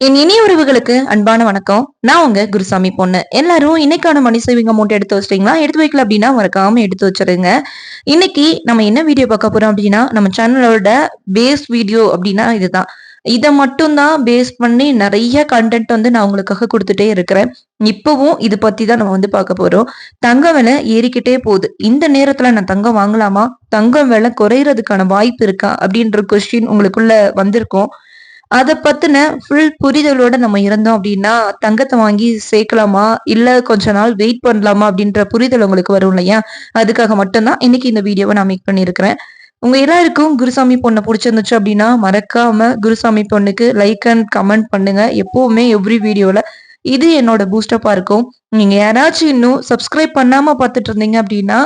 என் இனிய உறவுகளுக்கு அன்பான வணக்கம். நான் உங்க குருசாமி பொண்ணு. எல்லாரும் இன்னைக்கான மணி சேவிங் அமௌண்ட் எடுத்து வச்சிட்டீங்களா? எடுத்து வைக்கல அப்படின்னா மறக்காம எடுத்து வச்சிருங்க. இன்னைக்கு நம்ம என்ன வீடியோ பார்க்க போறோம் அப்படின்னா நம்ம சேனலோட பேஸ் வீடியோ அப்படின்னா இதுதான். இதை மட்டும்தான் பேஸ் பண்ணி நிறைய கண்டென்ட் வந்து நான் உங்களுக்காக கொடுத்துட்டே இருக்கிறேன். இப்பவும் இது பத்தி தான் நம்ம வந்து பார்க்க போறோம். தங்க விலை ஏறிக்கிட்டே போகுது. இந்த நேரத்துல நான் தங்கம் வாங்கலாமா? தங்கம் விலை குறையறதுக்கான வாய்ப்பு இருக்கா? அப்படின்ற கொஸ்டின் உங்களுக்குள்ள வந்திருக்கும். அதை பத்தின ஃபுல் புரிதலோட நம்ம இருந்தோம் அப்படின்னா தங்கத்தை வாங்கி சேர்க்கலாமா? இல்ல கொஞ்ச நாள் வெயிட் பண்ணலாமா? அப்படின்ற புரிதல் உங்களுக்கு வரும் இல்லையா? அதுக்காக மட்டும்தான் இன்னைக்கு இந்த வீடியோவை நான் மேக் பண்ணியிருக்கிறேன். உங்க எல்லாருக்கும் குருசாமி பொண்ணை பிடிச்சிருந்துச்சு அப்படின்னா மறக்காம குருசாமி பொண்ணுக்கு லைக் அண்ட் கமெண்ட் பண்ணுங்க. எப்பவுமே எவ்ரி வீடியோல இது என்னோட பூஸ்டப்பா இருக்கும். நீங்கள் யாராச்சும் இன்னும் சப்ஸ்கிரைப் பண்ணாமல் பார்த்துட்டு இருந்தீங்க அப்படின்னா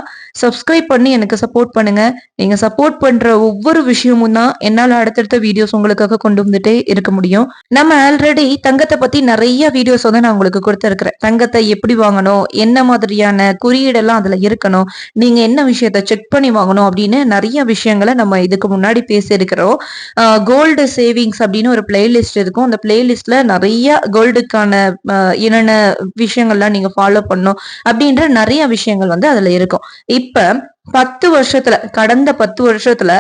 சப்ஸ்கிரைப் பண்ணி எனக்கு சப்போர்ட் பண்ணுங்க. நீங்கள் சப்போர்ட் பண்ணுற ஒவ்வொரு விஷயமும் தான் என்னால் அடுத்தடுத்த வீடியோஸ் உங்களுக்காக கொண்டு வந்துட்டே இருக்க முடியும். நம்ம ஆல்ரெடி தங்கத்தை பற்றி நிறைய வீடியோஸ் வந்து நான் உங்களுக்கு கொடுத்துருக்குறேன். தங்கத்தை எப்படி வாங்கணும் என்ன மாதிரியான குறியீடெல்லாம் அதில் இருக்கணும் நீங்கள் என்ன விஷயத்த செக் பண்ணி வாங்கணும் அப்படின்னு நிறைய விஷயங்களை நம்ம இதுக்கு முன்னாடி பேசியிருக்கிறோம். கோல்டு சேவிங்ஸ் அப்படின்னு ஒரு பிளேலிஸ்ட் இருக்கும். அந்த பிளேலிஸ்ட்டில் நிறைய கோல்டுக்கான என்னென்ன விஷயங்கள்லாம் நீங்க ஃபாலோ பண்ணும் அப்படின்ற நிறைய விஷயங்கள் வந்து அதுல இருக்கும். இப்ப பத்து வருஷத்துல கடந்த பத்து வருஷத்துல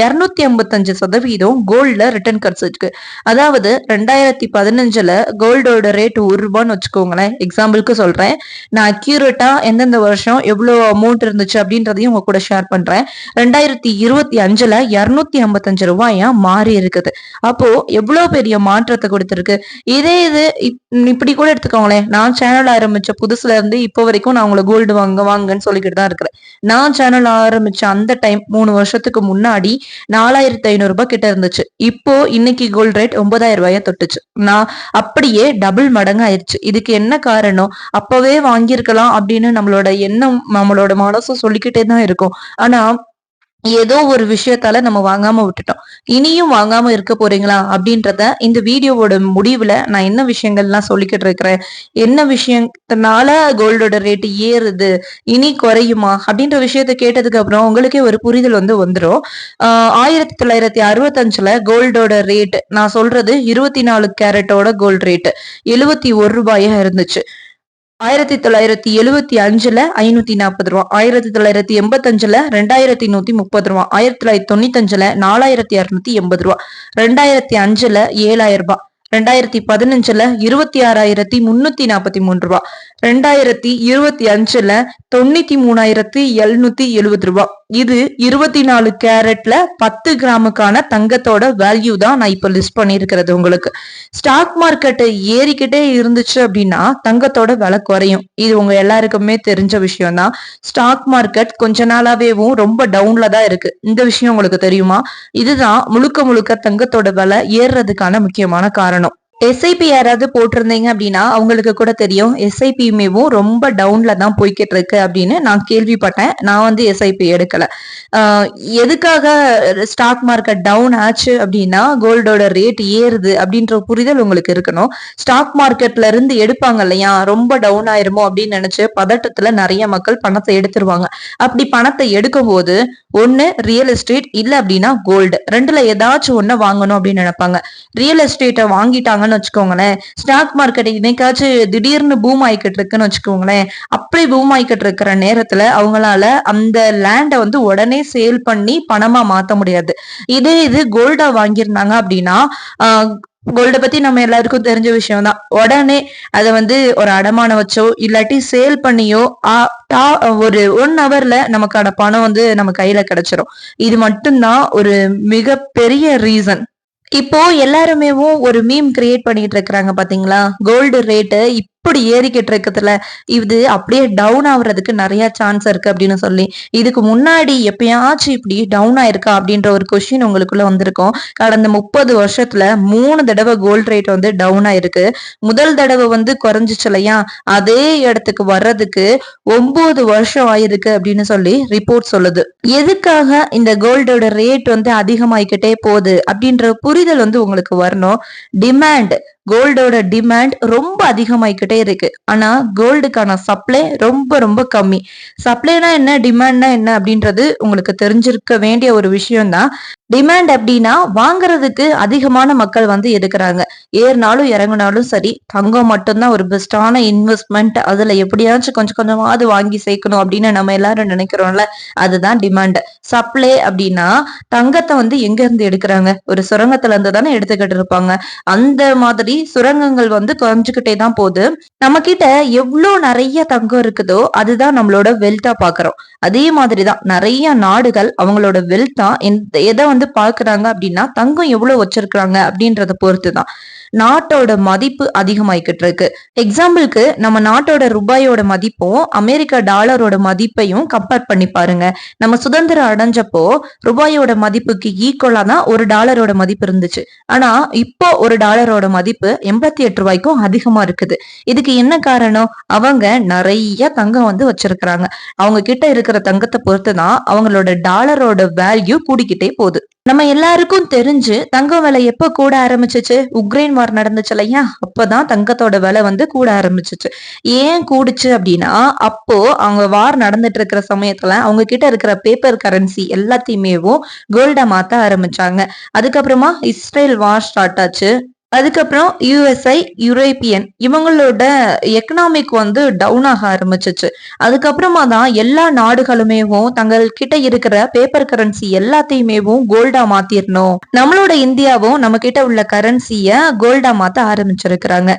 இருநூத்தி ஐம்பத்தஞ்சு சதவீதம் கோல்ட்ல ரிட்டர்ன் கிடைச்சிருக்கு அதாவது ரெண்டாயிரத்தி பதினஞ்சுல கோல்டோட ரேட் ஒரு ரூபான்னு வச்சுக்கோங்களேன். எக்ஸாம்பிளுக்கு சொல்றேன். நான் அக்யூரேட்டா எந்தெந்த வருஷம் எவ்வளவு அமௌண்ட் இருந்துச்சு அப்படின்றதையும் உங்க கூட ஷேர் பண்றேன். ரெண்டாயிரத்தி இருபத்தி அஞ்சுல இருநூத்தி ஐம்பத்தஞ்சு ரூபாயா மாறி இருக்குது. அப்போ எவ்வளவு பெரிய மாற்றத்தை கொடுத்துருக்கு? இதே இது இப்படி கூட எடுத்துக்கோங்களேன். நான் சேனல் ஆரம்பிச்ச புதுசுல இருந்து இப்போ வரைக்கும் நான் உங்களை கோல்டு வாங்க வாங்கன்னு சொல்லிக்கிட்டு தான் இருக்கிறேன். நான் சேனல் சேனல் ஆரம்பிச்ச அந்த டைம் மூணு வருஷத்துக்கு முன்னாடி நாலாயிரத்தி ஐநூறு ரூபாய் கிட்ட இருந்துச்சு. இப்போ இன்னைக்கு கோல்ட் ரேட் ஒன்பதாயிரம் ரூபாய தொட்டுச்சு. நான் அப்படியே டபுள் மடங்கு ஆயிடுச்சு இதுக்கு என்ன காரணம்? அப்பவே வாங்கியிருக்கலாம் அப்படின்னு நம்மளோட எண்ணம் நம்மளோட மனசும் சொல்லிக்கிட்டே தான் இருக்கும். ஆனா ஏதோ ஒரு விஷயத்தால நம்ம வாங்காம விட்டுட்டோம். இனியும் வாங்காம இருக்க போறீங்களா? அப்படின்றத இந்த வீடியோவோட முடிவுல நான் என்ன விஷயங்கள்லாம் சொல்லிக்கிட்டு இருக்கிறேன்? என்ன விஷயத்தினால கோல்டோட ரேட் ஏறுது? இனி குறையுமா? அப்படின்ற விஷயத்த கேட்டதுக்கு அப்புறம் உங்களுக்கே ஒரு புரிதல் வந்து வந்துடும் ஆயிரத்தி தொள்ளாயிரத்தி அறுபத்தஞ்சுல கோல்டோட ரேட் நான் சொல்றது இருபத்தி நாலு கேரட்டோட கோல்டு ரேட் எழுபத்தி ஒரு ரூபாயா இருந்துச்சு. ஆயிரத்தி தொள்ளாயிரத்தி எழுவத்தி அஞ்சுல ஐநூத்தி நாற்பது ரூபா ஆயிரத்தி தொள்ளாயிரத்தி எண்பத்தி அஞ்சுல ரெண்டாயிரத்தி நூத்தி முப்பது ரூபா ஆயிரத்தி தொள்ளாயிரத்தி தொண்ணூத்தி அஞ்சுல நாலாயிரத்தி அறுநூத்தி எண்பது ரூபா ரெண்டாயிரத்தி அஞ்சுல ஏழாயிரம் ரூபாய் ரெண்டாயிரத்தி பதினஞ்சுல இருபத்தி ஆறாயிரத்தி முன்னூத்தி நாற்பத்தி மூணு ரூபா ரெண்டாயிரத்தி இருபத்தி அஞ்சுல தொண்ணூத்தி மூணாயிரத்தி எழுநூத்தி எழுபது ரூபாய் இது இருபத்தி நாலு கேரட்ல பத்து கிராமுக்கான தங்கத்தோட வேல்யூ தான் நான் இப்ப லிஸ்ட் பண்ணிருக்கிறது உங்களுக்கு. ஸ்டாக் மார்க்கெட் ஏறிக்கிட்டே இருந்துச்சு அப்படின்னா தங்கத்தோட விலை குறையும். இது உங்க எல்லாருக்குமே தெரிஞ்ச விஷயம் தான் ஸ்டாக் மார்க்கெட் கொஞ்ச நாளாவேவும் ரொம்ப டவுன்ல தான் இருக்கு. இந்த விஷயம் உங்களுக்கு தெரியுமா? இதுதான் முழுக்க முழுக்க தங்கத்தோட விலை ஏறுறதுக்கான முக்கியமான காரணம். எஸ்ஐபி யாராவது போட்டிருந்தீங்க அப்படின்னா அவங்களுக்கு கூட தெரியும். எஸ்ஐபியுமேவும் ரொம்ப டவுன்ல தான் போய்கிட்டு இருக்கு அப்படின்னு நான் கேள்விப்பட்டேன். நான் வந்து எஸ்ஐபி எடுக்கல. எதுக்காக ஸ்டாக் மார்க்கெட் டவுன் ஆச்சு அப்படின்னா கோல்டோட ரேட் ஏறுது அப்படின்ற புரிதல் உங்களுக்கு இருக்கணும். ஸ்டாக் மார்க்கெட்ல இருந்து எடுப்பாங்க இல்லையா? ரொம்ப டவுன் ஆயிருமோ அப்படின்னு நினைச்சு பதட்டத்துல நிறைய மக்கள் பணத்தை எடுத்துருவாங்க. அப்படி பணத்தை எடுக்கும் போது ஒன்னு ரியல் எஸ்டேட் இல்ல அப்படின்னா கோல்டு ரெண்டுல ஏதாச்சும் ஒன்னு வாங்கணும் அப்படின்னு நினைப்பாங்க. ரியல் எஸ்டேட்டை வாங்கிட்டாங்க இருக்காங்கன்னு வச்சுக்கோங்களேன். ஸ்டாக் மார்க்கெட் இன்னைக்காச்சும் திடீர்னு பூம் ஆயிக்கிட்டு இருக்குன்னு வச்சுக்கோங்களேன். அப்படி பூம் ஆயிக்கிட்டு இருக்கிற நேரத்துல அவங்களால அந்த லேண்டை வந்து உடனே சேல் பண்ணி பணமா மாத்த முடியாது. இதே இது கோல்டா வாங்கியிருந்தாங்க அப்படின்னா கோல்ட பத்தி நம்ம எல்லாருக்கும் தெரிஞ்ச விஷயம் தான் உடனே அதை வந்து ஒரு அடமானம் வச்சோ இல்லாட்டி சேல் பண்ணியோ ஒரு ஒன் ஹவர்ல நமக்கான பணம் வந்து நம்ம கையில கிடைச்சிரும். இது மட்டும்தான் ஒரு மிகப்பெரிய ரீசன் இப்போ எல்லாருமே ஒரு மீம் கிரியேட் பண்ணிட்டு இருக்கிறாங்க பாத்தீங்களா? கோல்டு ரேட்டு இப்படி ஏறிக்கிட்டு இருக்கிறதுல இது அப்படியே டவுன் ஆகுறதுக்கு நிறைய சான்ஸ் இருக்கு அப்படின்னு சொல்லி. இதுக்கு முன்னாடி எப்பயாச்சும் இப்படி டவுன் ஆயிருக்கா அப்படின்ற ஒரு கொஷின் உங்களுக்குள்ள வந்திருக்கும். கடந்த முப்பது வருஷத்துல மூணு தடவை கோல்டு ரேட் வந்து டவுன் ஆயிருக்கு. முதல் தடவை வந்து குறைஞ்சிச்சு இல்லையா? அதே இடத்துக்கு வர்றதுக்கு ஒன்பது வருஷம் ஆயிருக்கு அப்படின்னு சொல்லி ரிப்போர்ட் சொல்லுது. எதுக்காக இந்த கோல்டோட ரேட் வந்து அதிகமாயிக்கிட்டே போகுது அப்படின்ற புரிதல் வந்து உங்களுக்கு வரணும். டிமாண்ட் கோல்டோட டிமாண்ட் ரொம்ப அதிகமாயிக்கிட்டே இருக்கு. ஆனா கோல்டுக்கான சப்ளை ரொம்ப ரொம்ப கம்மி. சப்ளைனா என்ன டிமாண்ட்னா என்ன அப்படின்றது உங்களுக்கு தெரிஞ்சிருக்க வேண்டிய ஒரு விஷயம் தான் டிமாண்ட் அப்படின்னா வாங்குறதுக்கு அதிகமான மக்கள் வந்து எடுக்கிறாங்க. ஏறினாலும் இறங்குனாலும் சரி தங்கம் மட்டும்தான் ஒரு பெஸ்டான இன்வெஸ்ட்மெண்ட் அதுல எப்படியாச்சும் கொஞ்சம் கொஞ்சமாவது வாங்கி சேர்க்கணும் அப்படின்னு நம்ம எல்லாரும் நினைக்கிறோம்ல அதுதான் டிமாண்ட் சப்ளை அப்படின்னா தங்கத்தை வந்து எங்க இருந்து எடுக்கிறாங்க? ஒரு சுரங்கத்துல இருந்து தானே எடுத்துக்கிட்டு இருப்பாங்க. அந்த மாதிரி சுரங்கங்கள் வந்து குறைஞ்சுக்கிட்டே தான் போகுது. நம்ம கிட்ட எவ்வளவு நிறைய தங்கம் இருக்குதோ அதுதான் நம்மளோட வெல்த்தா பாக்குறோம் அதே மாதிரிதான் நிறைய நாடுகள் அவங்களோட வெல்த்தா எதை வந்து பாக்குறாங்க அப்படின்னா தங்கம் எவ்வளவு வச்சிருக்கிறாங்க அப்படின்றத பொறுத்து தான் நாட்டோட மதிப்பு அதிகமாயிக்கிட்டு இருக்கு எக்ஸாம்பிளுக்கு நம்ம நாட்டோட ரூபாயோட மதிப்பும் அமெரிக்கா டாலரோட மதிப்பையும் கம்பேர் பண்ணி பாருங்க. நம்ம சுதந்திரம் அடைஞ்சப்போ ரூபாயோட மதிப்புக்கு ஈக்குவலா தான் ஒரு டாலரோட மதிப்பு இருந்துச்சு. ஆனா இப்போ ஒரு டாலரோட மதிப்பு எண்பத்தி எட்டு ரூபாய்க்கும் அதிகமா இருக்குது. இதுக்கு என்ன காரணம்? அவங்க நிறைய தங்கம் வந்து வச்சிருக்கிறாங்க. அவங்க கிட்ட இருக்கிற தங்கத்தை பொறுத்து தான் அவங்களோட டாலரோட வேல்யூ கூடிக்கிட்டே போகுது. நம்ம எல்லாருக்கும் தெரிஞ்சு தங்கம் விலை எப்ப கூட ஆரம்பிச்சிச்சு? உக்ரைன் வார் நடந்துச்சு இல்லையா? அப்பதான் தங்கத்தோட விலை வந்து கூட ஆரம்பிச்சிச்சு. ஏன் கூடுச்சு அப்படின்னா அப்போ அவங்க வார் நடந்துட்டு இருக்கிற சமயத்துல அவங்க கிட்ட இருக்கிற பேப்பர் கரன்சி எல்லாத்தையுமேவும் கோல்டா மாத்த ஆரம்பிச்சாங்க. அதுக்கப்புறமா இஸ்ரேல் வார் ஸ்டார்ட் ஆச்சு. அதுக்கப்புறம் யூஎஸ்ஐ யூரோப்பியன் இவங்களோட எக்கனாமிக் வந்து டவுன் ஆக ஆரம்பிச்சிச்சு. அதுக்கப்புறமா தான் எல்லா நாடுகளுமேவும் தங்கள் கிட்ட இருக்கிற பேப்பர் கரன்சி எல்லாத்தையுமேவும் கோல்டா மாத்திரணும். நம்மளோட இந்தியாவும் நம்ம கிட்ட உள்ள கரன்சிய கோல்டா மாத்த ஆரம்பிச்சிருக்கிறாங்க.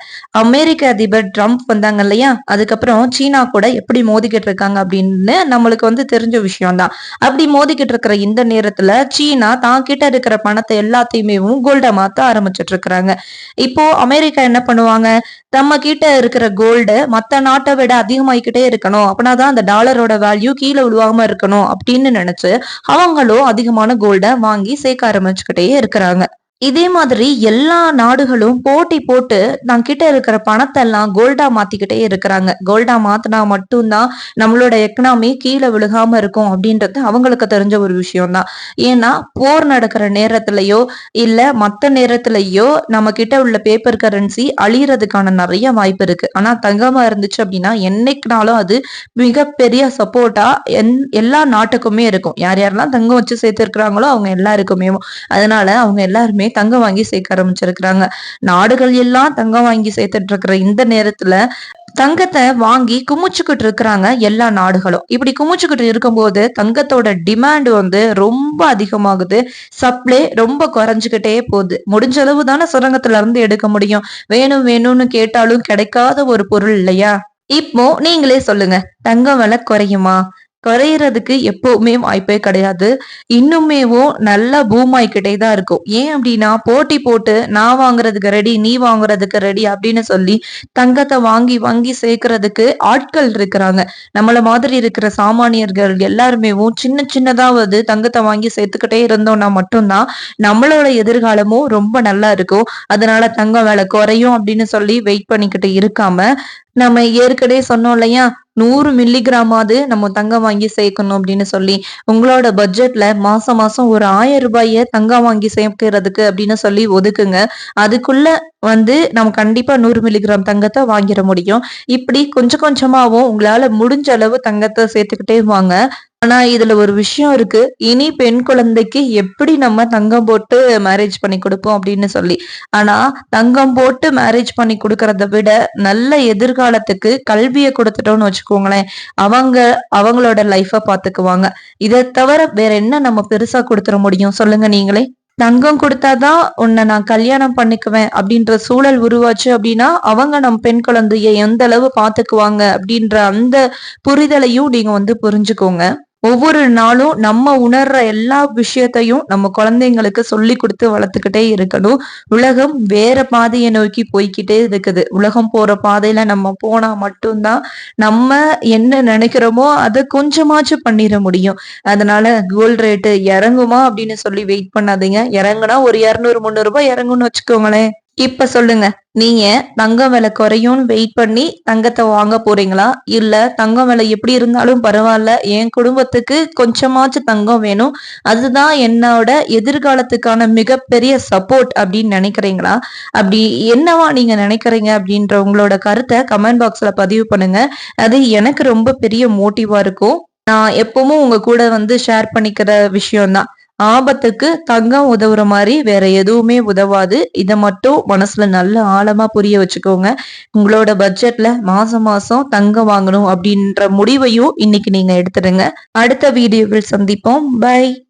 அமெரிக்க அதிபர் ட்ரம்ப் வந்தாங்க இல்லையா? அதுக்கப்புறம் சீனா கூட எப்படி மோதிக்கிட்டு இருக்காங்க அப்படின்னு நம்மளுக்கு வந்து தெரிஞ்ச விஷயம் தான். அப்படி மோதிக்கிட்டு இருக்கிற இந்த நேரத்துல சீனா தான் கிட்ட இருக்கிற பணத்தை எல்லாத்தையுமேவும் கோல்டா மாத்த ஆரம்பிச்சிட்டு இருக்கிறாங்க. இப்போ அமெரிக்கா என்ன பண்ணுவாங்க? நம்ம கிட்ட இருக்கிற கோல்டு மத்த நாட்டை விட அதிகமாயிக்கிட்டே இருக்கணும். அப்படின்னாதான் அந்த டாலரோட வேல்யூ கீழே விழுவாம இருக்கணும் அப்படின்னு நினைச்சு அவங்களும் அதிகமான கோல்ட வாங்கி சேர்க்க ஆரம்பிச்சுக்கிட்டே இருக்கிறாங்க. இதே மாதிரி எல்லா நாடுகளும் போட்டி போட்டு நான் கிட்ட இருக்கிற பணத்தை எல்லாம் கோல்டா மாத்திக்கிட்டே இருக்கிறாங்க. கோல்டா மாத்தினா மட்டும்தான் நம்மளோட எக்கனாமி கீழே விழுகாம இருக்கும் அப்படின்றது அவங்களுக்கு தெரிஞ்ச ஒரு விஷயம் தான் ஏன்னா போர் நடக்கிற நேரத்திலயோ இல்ல மத்த நேரத்திலயோ நம்ம கிட்ட உள்ள பேப்பர் கரன்சி அழியறதுக்கான நிறைய வாய்ப்பு இருக்கு. ஆனா தங்கமா இருந்துச்சு அப்படின்னா என்னைக்குனாலும் அது மிகப்பெரிய சப்போர்ட்டா என் எல்லா நாட்டுக்குமே இருக்கும். யார் யாரெல்லாம் தங்கம் வச்சு சேர்த்திருக்கிறாங்களோ அவங்க எல்லாருக்குமே அதனால அவங்க எல்லாருமே தங்கம் வாங்கி சேர்க்க ஆரம்பிச்சிருக்கிறாங்க. நாடுகள் எல்லாம் தங்கம் வாங்கி சேர்த்துட்டு இருக்கிற இந்த நேரத்துல தங்கத்தை வாங்கி குமிச்சுக்கிட்டு இருக்கிறாங்க எல்லா நாடுகளும். இப்படி குமிச்சுக்கிட்டு இருக்கும்போது தங்கத்தோட டிமாண்ட் வந்து ரொம்ப அதிகமாகுது. சப்ளை ரொம்ப குறைஞ்சுக்கிட்டே போகுது. முடிஞ்ச அளவு தானே சுரங்கத்துல இருந்து எடுக்க முடியும். வேணும் வேணும்னு கேட்டாலும் கிடைக்காத ஒரு பொருள் இல்லையா? இப்போ நீங்களே சொல்லுங்க. தங்கம் விலை குறையுமா? குறையறதுக்கு எப்பவுமே வாய்ப்பே கிடையாது. இன்னுமேவும் நல்லா பூமாய்கிட்டே தான் இருக்கும். ஏன் அப்படின்னா போட்டி போட்டு நான் வாங்குறதுக்கு ரெடி நீ வாங்குறதுக்கு ரெடி அப்படின்னு சொல்லி தங்கத்தை வாங்கி வாங்கி சேர்க்கறதுக்கு ஆட்கள் இருக்கிறாங்க. நம்மள மாதிரி இருக்கிற சாமானியர்கள் எல்லாருமேவும் சின்ன சின்னதாவது தங்கத்தை வாங்கி சேர்த்துக்கிட்டே இருந்தோம்னா மட்டும்தான் நம்மளோட எதிர்காலமும் ரொம்ப நல்லா இருக்கும். அதனால தங்கம் வேலை குறையும் அப்படின்னு சொல்லி வெயிட் பண்ணிக்கிட்டு இருக்காம நம்ம ஏற்கனவே சொன்னோம் இல்லையா? நூறு மில்லிகிராமாவது நம்ம தங்கம் வாங்கி சேர்க்கணும் அப்படின்னு சொல்லி உங்களோட பட்ஜெட்ல மாசம் மாசம் ஒரு ஆயிரம் ரூபாய தங்கம் வாங்கி சேர்க்கிறதுக்கு அப்படின்னு சொல்லி ஒதுக்குங்க. அதுக்குள்ள வந்து நம்ம கண்டிப்பா நூறு மில்லிகிராம் தங்கத்தை வாங்கிட முடியும். இப்படி கொஞ்சம் கொஞ்சமாவும் உங்களால முடிஞ்ச அளவு தங்கத்தை சேர்த்துக்கிட்டே வாங்க. ஆனா இதுல ஒரு விஷயம் இருக்கு. இனி பெண் குழந்தைக்கு எப்படி நம்ம தங்கம் போட்டு மேரேஜ் பண்ணி கொடுப்போம் அப்படின்னு சொல்லி. ஆனா தங்கம் போட்டு மேரேஜ் பண்ணி கொடுக்கறத விட நல்ல எதிர்காலத்துக்கு கல்வியை கொடுத்துட்டோம்னு வச்சுக்கோங்களேன். அவங்க அவங்களோட லைஃப பாத்துக்குவாங்க இதை தவிர வேற என்ன நம்ம பெருசா கொடுத்துட முடியும்? சொல்லுங்க நீங்களே. தங்கம் கொடுத்தாதான் உன்னை நான் கல்யாணம் பண்ணிக்குவேன் அப்படின்ற சூழல் உருவாச்சு அப்படின்னா அவங்க நம்ம பெண் குழந்தைய எந்த அளவு பாத்துக்குவாங்க அப்படின்ற அந்த புரிதலையும் நீங்க வந்து புரிஞ்சுக்கோங்க. ஒவ்வொரு நாளும் நம்ம உணர்ற எல்லா விஷயத்தையும் நம்ம குழந்தைங்களுக்கு சொல்லி கொடுத்து வளர்த்துக்கிட்டே இருக்கணும். உலகம் வேற பாதையை நோக்கி போய்கிட்டே இருக்குது. உலகம் போற பாதையில நம்ம போனா மட்டும்தான் நம்ம என்ன நினைக்கிறோமோ அதை கொஞ்சமாச்சும் பண்ணிட முடியும். அதனால கோல்டு ரேட்டு இறங்குமா அப்படின்னு சொல்லி வெயிட் பண்ணாதீங்க. இறங்குனா ஒரு இரநூறு முந்நூறு ரூபாய் இறங்கும்னு வச்சுக்கோங்களேன். இப்ப சொல்லுங்க. நீங்க தங்கம் விலை குறையும் வெயிட் பண்ணி தங்கத்தை வாங்க போறீங்களா? இல்ல தங்கம் விலை எப்படி இருந்தாலும் பரவாயில்ல. என் குடும்பத்துக்கு கொஞ்சமாச்சும் தங்கம் வேணும். அதுதான் என்னோட எதிர்காலத்துக்கான மிகப்பெரிய சப்போர்ட் அப்படின்னு நினைக்கிறீங்களா? அப்படி என்னவா நீங்க நினைக்கிறீங்க அப்படின்ற உங்களோட கருத்தை கமெண்ட் பாக்ஸ்ல பதிவு பண்ணுங்க. அது எனக்கு ரொம்ப பெரிய மோட்டிவா இருக்கும். நான் எப்பவும் உங்க கூட வந்து ஷேர் பண்ணிக்கிற விஷயம்தான். ஆபத்துக்கு தங்கம் உதவுற மாதிரி வேற எதுவுமே உதவாது. இதை மட்டும் மனசுல நல்ல ஆழமா புரிய வச்சுக்கோங்க. உங்களோட பட்ஜெட்ல மாசம் மாசம் தங்கம் வாங்கணும் அப்படின்ற முடிவையும் இன்னைக்கு நீங்க எடுத்துடுங்க. அடுத்த வீடியோவில் சந்திப்போம். பை